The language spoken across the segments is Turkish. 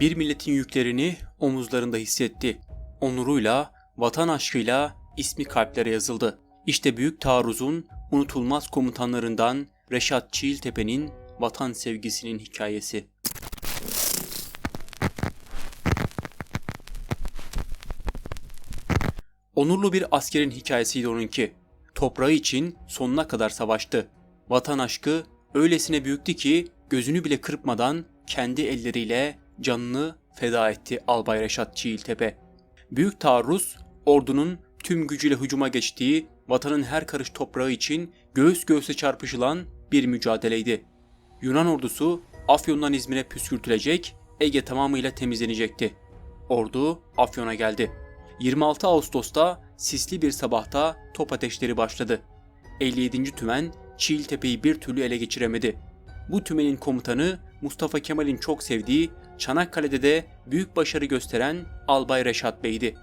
bir milletin yüklerini omuzlarında hissetti. Onuruyla, vatan aşkıyla ismi kalplere yazıldı. İşte Büyük Taarruz'un unutulmaz komutanlarından Reşat Çiğiltepe'nin vatan sevgisinin hikayesi. Onurlu bir askerin hikayesiydi onunki. Toprağı için sonuna kadar savaştı. Vatan aşkı öylesine büyüktü ki gözünü bile kırpmadan kendi elleriyle canını feda etti Albay Reşat Çiğiltepe. Büyük taarruz ordunun tüm gücüyle hücuma geçtiği vatanın her karış toprağı için göğüs göğüse çarpışılan bir mücadeleydi. Yunan ordusu Afyon'dan İzmir'e püskürtülecek, Ege tamamıyla temizlenecekti. Ordu Afyon'a geldi. 26 Ağustos'ta sisli bir sabahta top ateşleri başladı. 57. Tümen Çiğiltepe'yi bir türlü ele geçiremedi. Bu tümenin komutanı Mustafa Kemal'in çok sevdiği Çanakkale'de de büyük başarı gösteren Albay Reşat Bey'di.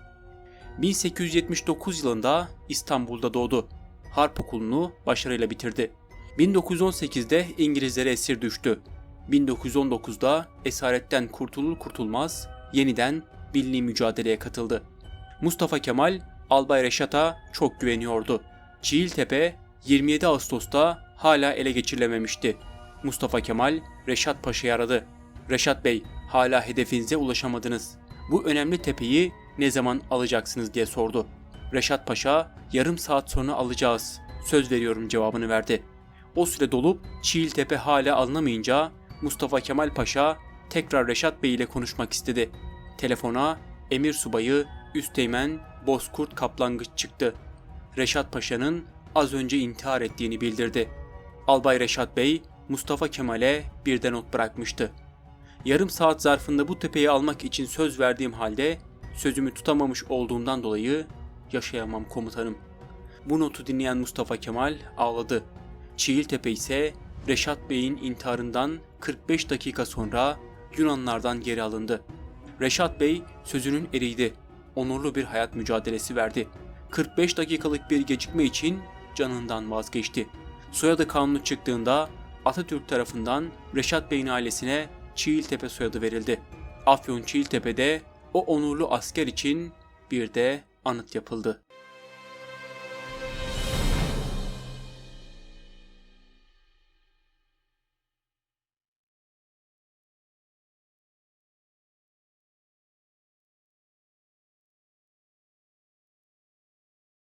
1879 yılında İstanbul'da doğdu. Harp okulunu başarıyla bitirdi. 1918'de İngilizlere esir düştü. 1919'da esaretten kurtulur kurtulmaz yeniden milli mücadeleye katıldı. Mustafa Kemal Albay Reşat'a çok güveniyordu. Çiğiltepe 27 Ağustos'ta hala ele geçirilememişti. Mustafa Kemal Reşat Paşa'yı aradı. Reşat Bey hala hedefinize ulaşamadınız. Bu önemli tepeyi ne zaman alacaksınız diye sordu. Reşat Paşa yarım saat sonra alacağız. Söz veriyorum cevabını verdi. O süre dolup Çiğiltepe hala alınamayınca Mustafa Kemal Paşa tekrar Reşat Bey ile konuşmak istedi. Telefona Emir Subayı Üsteğmen Bozkurt Kaplangıç çıktı. Reşat Paşa'nın az önce intihar ettiğini bildirdi. Albay Reşat Bey Mustafa Kemal'e bir de not bırakmıştı. Yarım saat zarfında bu tepeyi almak için söz verdiğim halde sözümü tutamamış olduğumdan dolayı yaşayamam komutanım. Bu notu dinleyen Mustafa Kemal ağladı. Çiğiltepe ise Reşat Bey'in intiharından 45 dakika sonra Yunanlardan geri alındı. Reşat Bey sözünün eriydi. Onurlu bir hayat mücadelesi verdi. 45 dakikalık bir gecikme için canından vazgeçti. Soyadı kanunu çıktığında Atatürk tarafından Reşat Bey'in ailesine Çiğiltepe soyadı verildi. Afyon Çiğiltepe'de o onurlu asker için bir de anıt yapıldı.